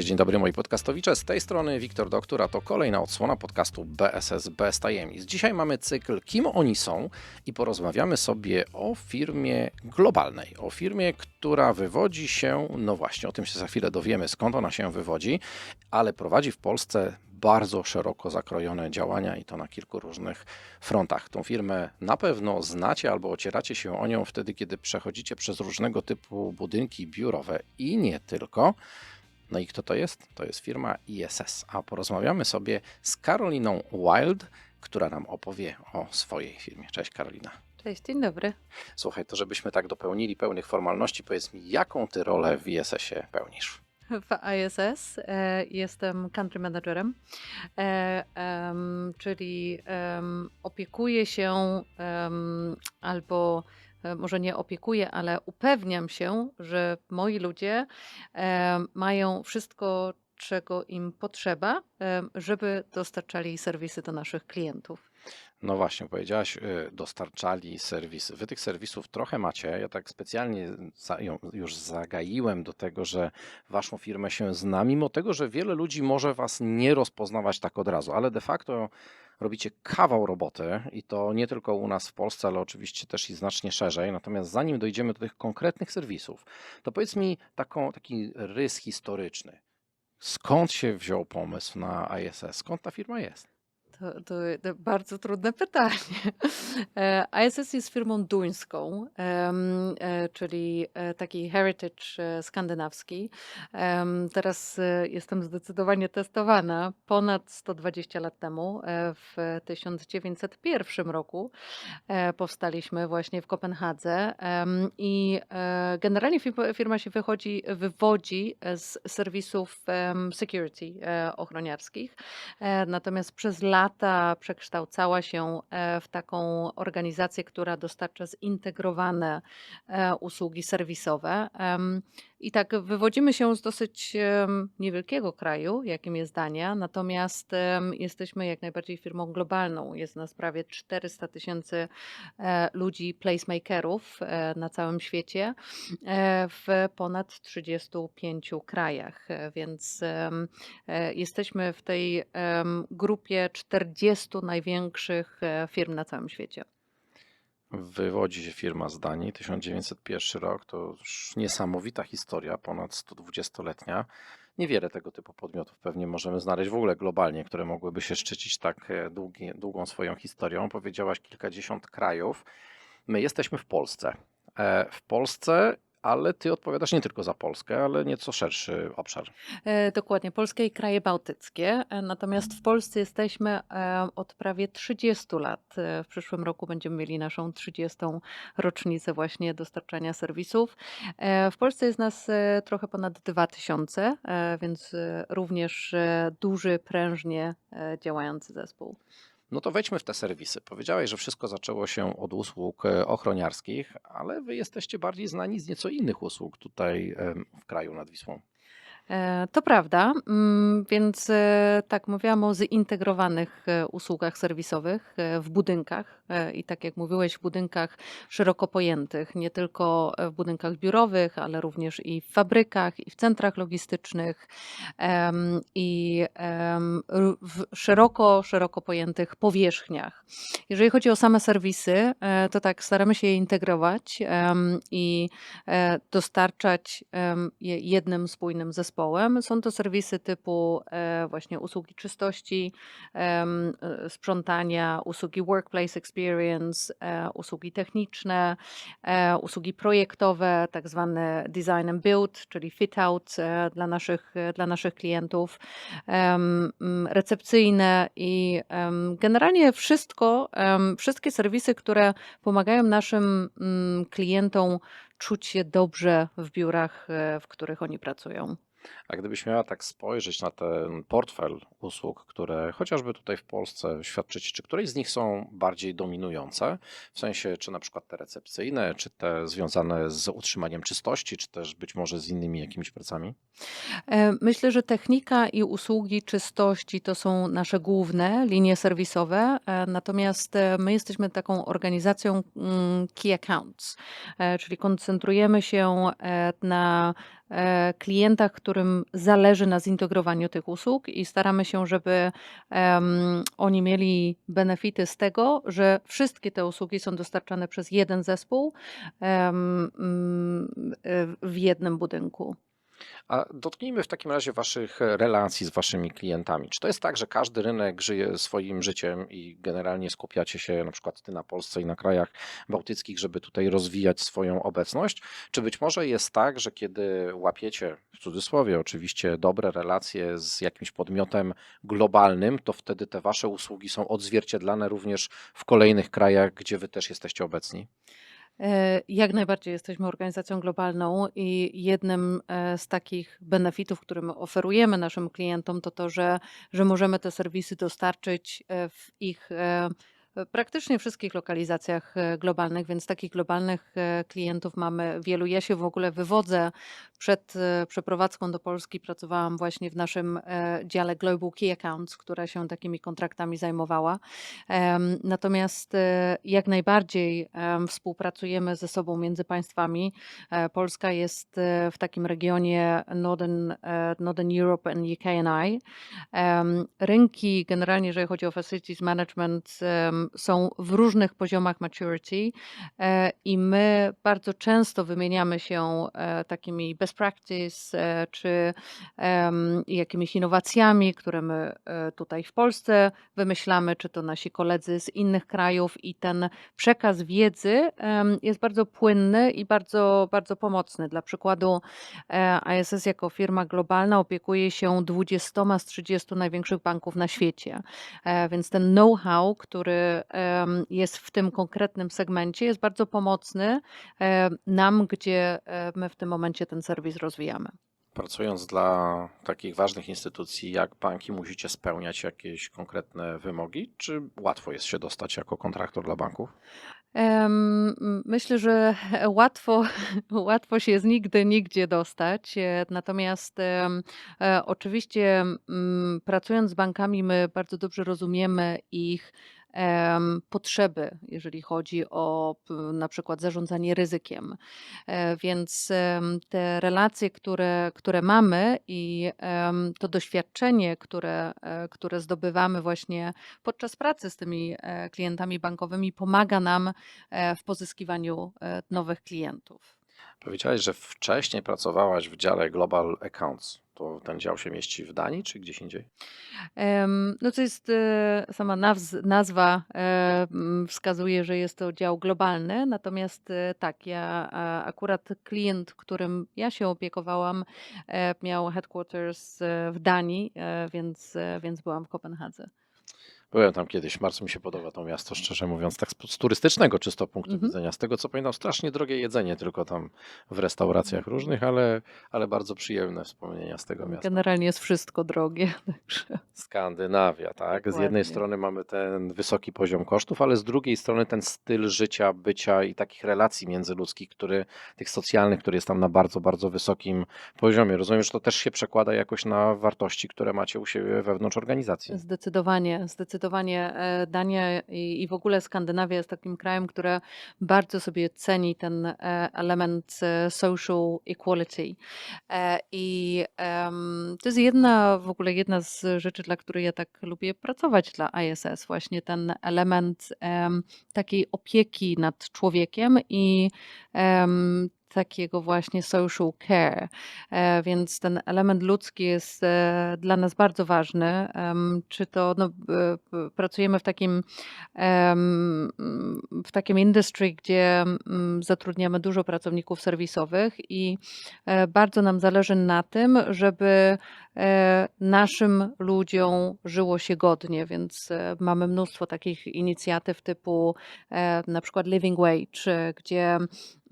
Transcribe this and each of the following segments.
Cześć, dzień dobry moi podcastowicze. Z tej strony Wiktor Doktor, a to kolejna odsłona podcastu BSS bez tajemnic. Dzisiaj mamy cykl Kim oni są i porozmawiamy sobie o firmie globalnej, o firmie, która wywodzi się, no właśnie, o tym się za chwilę dowiemy, skąd ona się wywodzi, ale prowadzi w Polsce bardzo szeroko zakrojone działania i to na kilku różnych frontach. Tą firmę na pewno znacie albo ocieracie się o nią wtedy, kiedy przechodzicie przez różnego typu budynki biurowe i nie tylko. No i kto to jest? To jest firma ISS. A porozmawiamy sobie z Karoliną Wild, która nam opowie o swojej firmie. Cześć Karolina. Cześć, dzień dobry. Słuchaj, to żebyśmy tak dopełnili pełnych formalności, powiedz mi, jaką ty rolę w ISS-ie pełnisz? W ISS e, jestem country managerem, e, czyli em, opiekuję się albo może nie opiekuję, ale upewniam się, że moi ludzie em, mają wszystko, czego im potrzeba, em, żeby dostarczali serwisy do naszych klientów. No właśnie, powiedziałaś, dostarczali serwisy. Wy tych serwisów trochę macie. Ja tak specjalnie już zagaiłem do tego, że waszą firmę się zna, mimo tego, że wiele ludzi może was nie rozpoznawać tak od razu, ale de facto robicie kawał roboty i to nie tylko u nas w Polsce, ale oczywiście też i znacznie szerzej. Natomiast zanim dojdziemy do tych konkretnych serwisów, to powiedz mi taką, taki rys historyczny. Skąd się wziął pomysł na ISS? Skąd ta firma jest? To, to, to bardzo trudne pytanie. E, ISS jest firmą duńską, e, czyli e, taki heritage e, skandynawski. Teraz e, jestem zdecydowanie testowana. Ponad 120 lat temu, e, w 1901 roku, e, powstaliśmy właśnie w Kopenhadze i e, generalnie firma, się wychodzi, wywodzi z serwisów security e, ochroniarskich. E, Natomiast przez lata przekształcała się e, w taką organizację, która dostarcza zintegrowane e, usługi serwisowe. I tak wywodzimy się z dosyć niewielkiego kraju, jakim jest Dania, natomiast jesteśmy jak najbardziej firmą globalną. Jest nas prawie 400 tysięcy e, ludzi, placemakerów e, na całym świecie e, w ponad 35 krajach, więc jesteśmy w tej grupie 40 największych firm na całym świecie. Wywodzi się firma z Danii, 1901 rok, to już niesamowita historia, ponad 120-letnia. Niewiele tego typu podmiotów pewnie możemy znaleźć w ogóle globalnie, które mogłyby się szczycić tak e, długi, długą swoją historią. Powiedziałaś kilkadziesiąt krajów. My jesteśmy w Polsce. E, W Polsce, ale ty odpowiadasz nie tylko za Polskę, ale nieco szerszy obszar. E, Dokładnie, Polskę i kraje bałtyckie. E, Natomiast w Polsce jesteśmy e, od prawie 30 lat. W przyszłym roku będziemy mieli naszą 30. rocznicę właśnie dostarczania serwisów. W Polsce jest nas trochę ponad 2000, e, więc również duży, prężnie działający zespół. No to wejdźmy w te serwisy. Powiedziałeś, że wszystko zaczęło się od usług e, ochroniarskich, ale wy jesteście bardziej znani z nieco innych usług tutaj w kraju nad Wisłą. E, To prawda, mm, więc e, tak mówiłam o zintegrowanych e, usługach serwisowych w budynkach i tak jak mówiłeś, w budynkach szeroko pojętych, nie tylko w budynkach biurowych, ale również i w fabrykach, i w centrach logistycznych, i w szeroko, szeroko pojętych powierzchniach. Jeżeli chodzi o same serwisy, to tak, staramy się je integrować i dostarczać je jednym spójnym zespołem. Są to serwisy typu e, właśnie usługi czystości, e, sprzątania, usługi workplace experience, e, usługi techniczne, usługi projektowe, tak zwane design and build, czyli fit out dla naszych, dla naszych klientów, recepcyjne i generalnie wszystko, wszystkie serwisy, które pomagają naszym klientom czuć się dobrze w biurach, w których oni pracują. A gdybyś miała tak spojrzeć na ten portfel usług, które chociażby tutaj w Polsce świadczycie, czy któreś z nich są bardziej dominujące, w sensie czy na przykład te recepcyjne, czy te związane z utrzymaniem czystości, czy też być może z innymi jakimiś pracami? E, Myślę, że technika i usługi czystości to są nasze główne linie serwisowe, e, natomiast e, my jesteśmy taką organizacją mm, Key Accounts, czyli koncentrujemy się na klientach, którym zależy na zintegrowaniu tych usług i staramy się, żeby em, oni mieli benefity z tego, że wszystkie te usługi są dostarczane przez jeden zespół e, w jednym budynku. A dotknijmy w takim razie Waszych relacji z Waszymi klientami. Czy to jest tak, że każdy rynek żyje swoim życiem i generalnie skupiacie się na przykład Ty na Polsce i na krajach bałtyckich, żeby tutaj rozwijać swoją obecność? Czy być może jest tak, że kiedy łapiecie, w cudzysłowie oczywiście, dobre relacje z jakimś podmiotem globalnym, to wtedy te Wasze usługi są odzwierciedlane również w kolejnych krajach, gdzie Wy też jesteście obecni? E, Jak najbardziej jesteśmy organizacją globalną i jednym e, z takich benefitów, które my oferujemy naszym klientom, to to, że, że możemy te serwisy dostarczyć e, w ich praktycznie wszystkich lokalizacjach e, globalnych, więc takich globalnych e, klientów mamy wielu. Ja się w ogóle wywodzę. Przed e, przeprowadzką do Polski pracowałam właśnie w naszym dziale Global Key Accounts, która się takimi kontraktami zajmowała. Natomiast jak najbardziej em, współpracujemy ze sobą między państwami. Polska jest w takim regionie Northern, Northern Europe and UK and I. Rynki generalnie, jeżeli chodzi o facilities management, em, są w różnych poziomach maturity e, i my bardzo często wymieniamy się e, takimi best practice e, czy jakimiś innowacjami, które my tutaj w Polsce wymyślamy, czy to nasi koledzy z innych krajów i ten przekaz wiedzy jest bardzo płynny i bardzo, bardzo pomocny. Dla przykładu ISS jako firma globalna opiekuje się 20 z 30 największych banków na świecie, więc ten know-how, który jest w tym konkretnym segmencie jest bardzo pomocny nam, gdzie my w tym momencie ten serwis rozwijamy. Pracując dla takich ważnych instytucji jak banki, musicie spełniać jakieś konkretne wymogi, czy łatwo jest się dostać jako kontraktor dla banków? Myślę, że łatwo, łatwo się z nigdy, nigdzie dostać. e, Natomiast e, oczywiście pracując z bankami, my bardzo dobrze rozumiemy ich potrzeby, jeżeli chodzi o na przykład zarządzanie ryzykiem. E, Więc te relacje, które, które mamy i to doświadczenie, które, e, które zdobywamy właśnie podczas pracy z tymi e, klientami bankowymi, pomaga nam w pozyskiwaniu nowych klientów. Powiedziałeś, że wcześniej pracowałaś w dziale Global Accounts. To ten dział się mieści w Danii czy gdzieś indziej? No to jest e, sama nazwa e, wskazuje, że jest to dział globalny, natomiast e, tak, ja akurat klient, którym ja się opiekowałam, miał headquarters w Danii, więc, więc byłam w Kopenhadze. Byłem tam kiedyś, bardzo mi się podoba to miasto, szczerze mówiąc, tak z turystycznego czysto punktu Mhm. widzenia. Z tego co pamiętam, strasznie drogie jedzenie tylko tam w restauracjach różnych, ale, ale bardzo przyjemne wspomnienia z tego miasta. Generalnie jest wszystko drogie. Także. Skandynawia, tak? Z jednej strony mamy ten wysoki poziom kosztów, ale z drugiej strony ten styl życia, bycia i takich relacji międzyludzkich, który, tych socjalnych, który jest tam na bardzo, bardzo wysokim poziomie. Rozumiem, że to też się przekłada jakoś na wartości, które macie u siebie wewnątrz organizacji. Zdecydowanie, zdecydowanie e, Dania i, w ogóle Skandynawia jest takim krajem, które bardzo sobie ceni ten e, element e, social equality. I to jest jedna, w ogóle jedna z rzeczy, dla której ja tak lubię pracować dla ISS, właśnie ten element em, takiej opieki nad człowiekiem i takiego właśnie social care. E, Więc ten element ludzki jest e, dla nas bardzo ważny. Czy to no, b- pracujemy w takim, w takim industry, gdzie mm, zatrudniamy dużo pracowników serwisowych i e, bardzo nam zależy na tym, żeby e, naszym ludziom żyło się godnie, więc e, mamy mnóstwo takich inicjatyw typu e, na przykład Living Wage, e, gdzie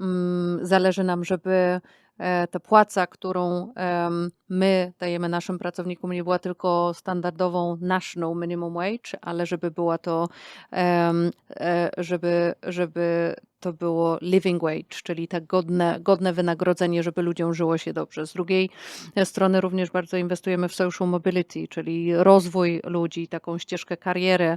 mm, zależy nam, żeby e, ta płaca, którą my dajemy naszym pracownikom nie była tylko standardową national minimum wage, ale żeby była to, e, żeby, żeby to było living wage, czyli tak godne, godne wynagrodzenie, żeby ludziom żyło się dobrze. Z drugiej strony również bardzo inwestujemy w social mobility, czyli rozwój ludzi, taką ścieżkę kariery,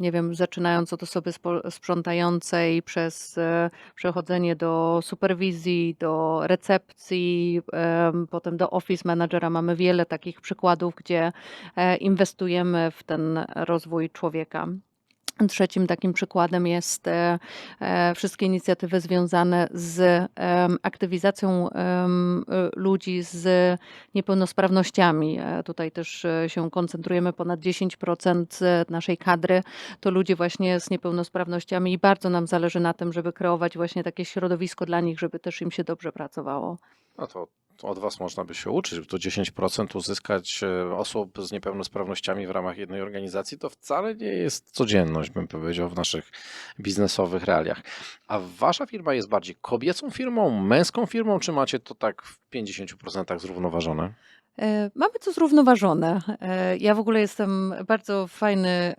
nie wiem, zaczynając od osoby sprzątającej przez e, przechodzenie do superwizji, do recepcji, em, potem do office managera. Mamy wiele takich przykładów, gdzie e, inwestujemy w ten rozwój człowieka. Trzecim takim przykładem jest e, e, wszystkie inicjatywy związane z aktywizacją ludzi z niepełnosprawnościami. Tutaj też się koncentrujemy. Ponad 10% naszej kadry to ludzie właśnie z niepełnosprawnościami i bardzo nam zależy na tym, żeby kreować właśnie takie środowisko dla nich, żeby też im się dobrze pracowało. No to od Was można by się uczyć, to 10% uzyskać e, osób z niepełnosprawnościami w ramach jednej organizacji to wcale nie jest codzienność, bym powiedział, w naszych biznesowych realiach. A Wasza firma jest bardziej kobiecą firmą, męską firmą, czy macie to tak w 50% zrównoważone? E, Mamy to zrównoważone. E, Ja w ogóle jestem bardzo fajny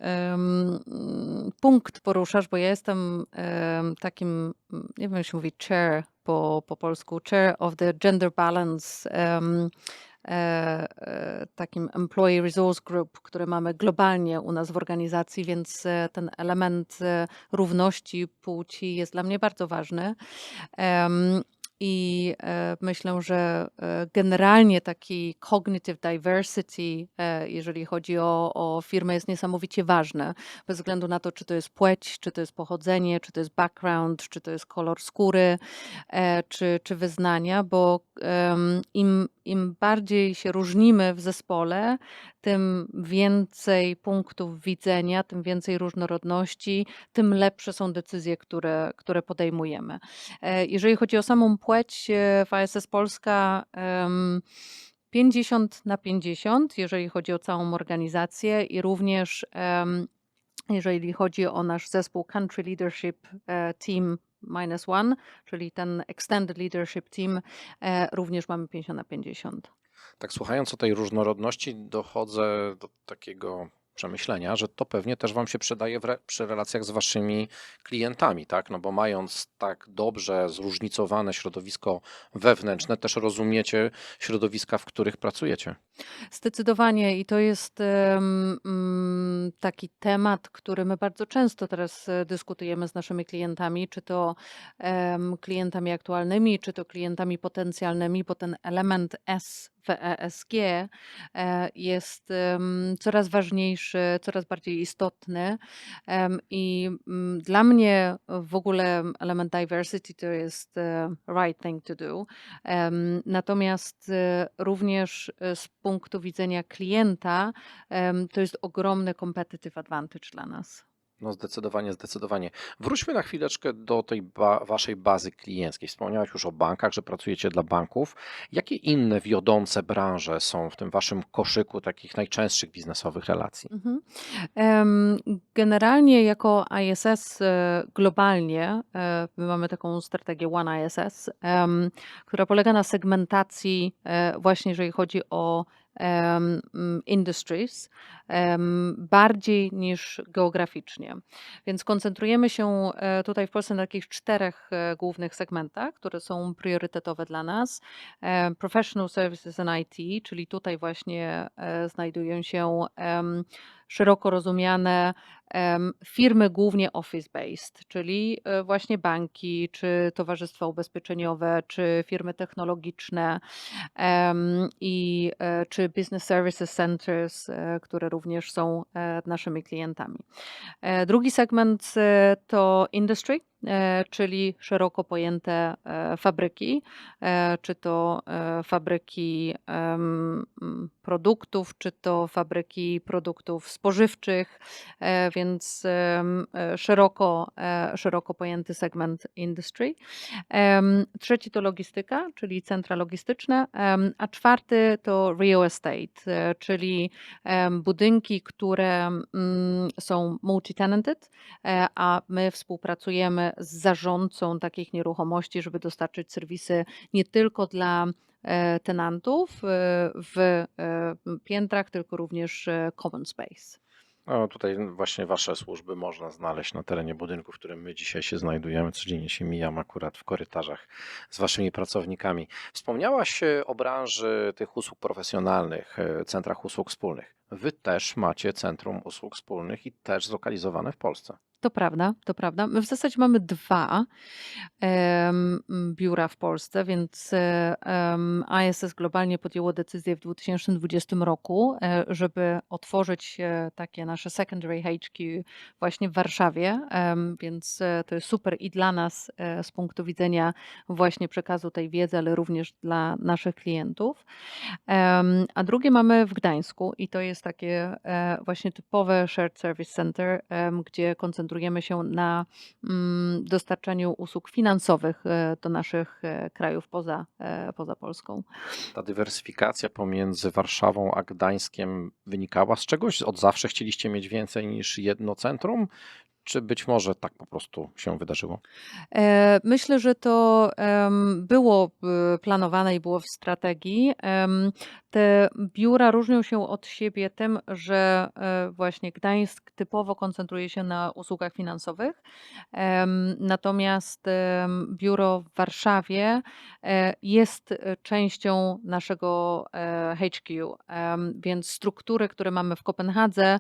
punkt poruszasz, bo ja jestem em, takim, nie wiem jak się mówi chair po, po polsku, chair of the gender balance e, takim employee resource group, który mamy globalnie u nas w organizacji, więc e, ten element równości płci jest dla mnie bardzo ważny. I e, myślę, że e, generalnie taki cognitive diversity, e, jeżeli chodzi o, o firmę, jest niesamowicie ważne. Bez względu na to, czy to jest płeć, czy to jest pochodzenie, czy to jest background, czy to jest kolor skóry, czy, czy wyznania, bo im, im bardziej się różnimy w zespole, tym więcej punktów widzenia, tym więcej różnorodności, tym lepsze są decyzje, które, które podejmujemy. E, Jeżeli chodzi o samą płeć, e, w ASS Polska em, 50 na 50, jeżeli chodzi o całą organizację i również jeżeli chodzi o nasz zespół Country Leadership e, Team minus one, czyli ten Extended Leadership Team, również mamy 50 na 50. Tak słuchając o tej różnorodności dochodzę do takiego przemyślenia, że to pewnie też Wam się przydaje re, przy relacjach z Waszymi klientami, tak? No bo mając tak dobrze zróżnicowane środowisko wewnętrzne, też rozumiecie środowiska, w których pracujecie. Zdecydowanie i to jest mm, taki temat, który my bardzo często teraz e, dyskutujemy z naszymi klientami, czy to klientami aktualnymi, czy to klientami potencjalnymi, bo ten element S w ESG e, jest coraz ważniejszy, coraz bardziej istotny. I mm, dla mnie w ogóle element diversity to jest e, right thing to do. Natomiast również z punktu widzenia klienta to jest ogromny competitive advantage dla nas. No zdecydowanie, zdecydowanie. Wróćmy na chwileczkę do tej ba waszej bazy klienckiej. Wspomniałeś już o bankach, że pracujecie dla banków. Jakie inne wiodące branże są w tym waszym koszyku takich najczęstszych biznesowych relacji? Mhm. Generalnie jako ISS e, globalnie, e, my mamy taką strategię One ISS, która polega na segmentacji e, właśnie jeżeli chodzi o industries, em, bardziej niż geograficznie. Więc koncentrujemy się e, tutaj w Polsce na takich czterech e, głównych segmentach, które są priorytetowe dla nas. Professional Services and IT, czyli tutaj właśnie e, znajdują się szeroko rozumiane firmy głównie office-based, czyli e, właśnie banki, czy towarzystwa ubezpieczeniowe, czy firmy technologiczne i e, czy business services centers, e, które również są naszymi klientami. Drugi segment to industry, czyli szeroko pojęte fabryki, czy to fabryki produktów, czy to fabryki produktów spożywczych, więc e, szeroko, e, szeroko pojęty segment industry. Trzeci to logistyka, czyli centra logistyczne, a czwarty to real estate, e, czyli budynki, które mm, są multi-tenanted, a my współpracujemy z zarządcą takich nieruchomości, żeby dostarczyć serwisy nie tylko dla tenantów w piętrach, tylko również common space. No, tutaj właśnie Wasze służby można znaleźć na terenie budynku, w którym my dzisiaj się znajdujemy. Codziennie się mijam akurat w korytarzach z Waszymi pracownikami. Wspomniałaś e, o branży tych usług profesjonalnych, e, centrach usług wspólnych. Wy też macie centrum usług wspólnych i też zlokalizowane w Polsce. To prawda, to prawda. My w zasadzie mamy dwa biura w Polsce, więc e, ISS globalnie podjęło decyzję w 2020 roku, e, żeby otworzyć e, takie nasze secondary HQ właśnie w Warszawie, więc e, to jest super i dla nas e, z punktu widzenia właśnie przekazu tej wiedzy, ale również dla naszych klientów. A drugie mamy w Gdańsku i to jest takie e, właśnie typowe Shared Service Center, gdzie koncentrujemy się na mm, dostarczaniu usług finansowych e, do naszych e, krajów poza, e, poza Polską. Ta dywersyfikacja pomiędzy Warszawą a Gdańskiem wynikała z czegoś? Od zawsze chcieliście mieć więcej niż jedno centrum? Czy być może tak po prostu się wydarzyło? Myślę, że to było planowane i było w strategii. Te biura różnią się od siebie tym, że e, właśnie Gdańsk typowo koncentruje się na usługach finansowych, natomiast biuro w Warszawie e, jest e, częścią naszego HQ, więc struktury, które mamy w Kopenhadze,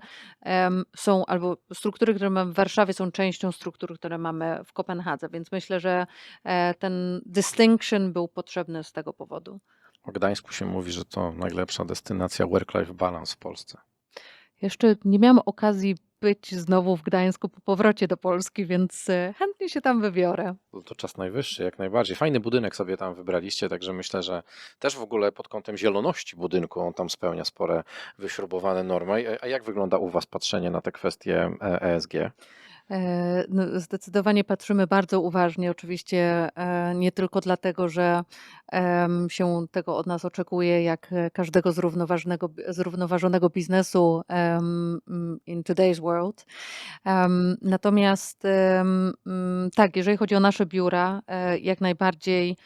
są, albo struktury, które mamy w Warszawie, są częścią struktur, które mamy w Kopenhadze, więc myślę, że ten distinction był potrzebny z tego powodu. O Gdańsku się mówi, że to najlepsza destynacja work-life balance w Polsce. Jeszcze nie miałam okazji być znowu w Gdańsku po powrocie do Polski, więc e, chętnie się tam wybiorę. No To czas najwyższy, jak najbardziej. Fajny budynek sobie tam wybraliście, także myślę, że też w ogóle pod kątem zieloności budynku on tam spełnia spore wyśrubowane normy. A jak wygląda u Was patrzenie na te kwestie e, ESG? E, No, zdecydowanie patrzymy bardzo uważnie, oczywiście e, nie tylko dlatego, że się tego od nas oczekuje, jak e, każdego zrównoważonego, zrównoważonego biznesu mm, in today's world. Natomiast mm, tak, jeżeli chodzi o nasze biura, jak najbardziej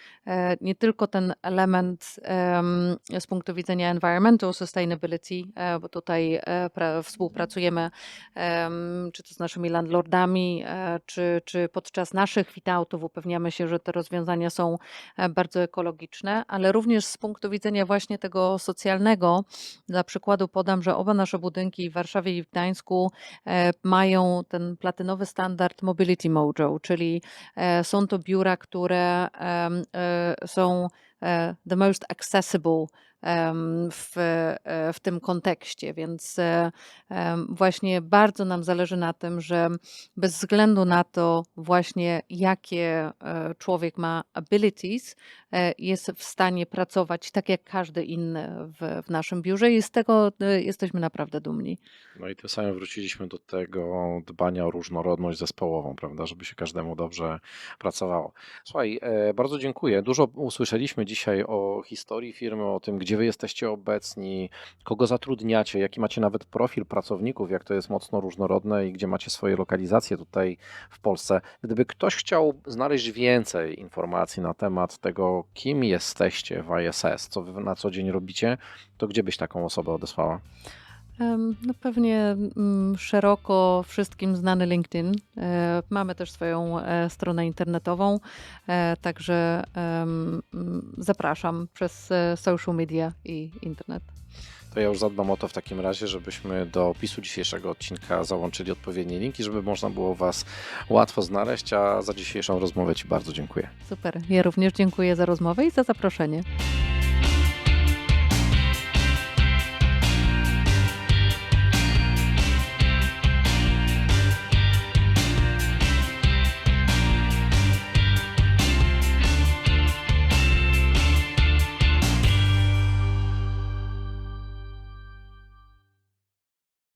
nie tylko ten element em, z punktu widzenia environmental sustainability, e, bo tutaj e, pra- współpracujemy em, czy to z naszymi landlordami, e, czy, czy podczas naszych fit-outów upewniamy się, że te rozwiązania są e, bardzo ekologiczne, ale również z punktu widzenia właśnie tego socjalnego. Dla przykładu podam, że oba nasze budynki w Warszawie i w Gdańsku e, mają ten platynowy standard Mobility Mojo, czyli e, są to biura, które e, są the most accessible w, e, w tym kontekście, więc e, właśnie bardzo nam zależy na tym, że bez względu na to właśnie jakie e, człowiek ma abilities, e, jest w stanie pracować tak jak każdy inny w, w naszym biurze i z tego e, jesteśmy naprawdę dumni. No i tym samym wróciliśmy do tego dbania o różnorodność zespołową, prawda, żeby się każdemu dobrze pracowało. Słuchaj, e, bardzo dziękuję. Dużo usłyszeliśmy dzisiaj o historii firmy, o tym, gdzie wy jesteście obecni, kogo zatrudniacie, jaki macie nawet profil pracowników, jak to jest mocno różnorodne i gdzie macie swoje lokalizacje tutaj w Polsce. Gdyby ktoś chciał znaleźć więcej informacji na temat tego, kim jesteście w ISS, co wy na co dzień robicie, to gdzie byś taką osobę odesłała? No pewnie mm, szeroko wszystkim znany LinkedIn. E, Mamy też swoją e, stronę internetową, e, także mm, zapraszam przez social media i internet. To ja już zadbam o to w takim razie, żebyśmy do opisu dzisiejszego odcinka załączyli odpowiednie linki, żeby można było Was łatwo znaleźć, a za dzisiejszą rozmowę Ci bardzo dziękuję. Super. Ja również dziękuję za rozmowę i za zaproszenie.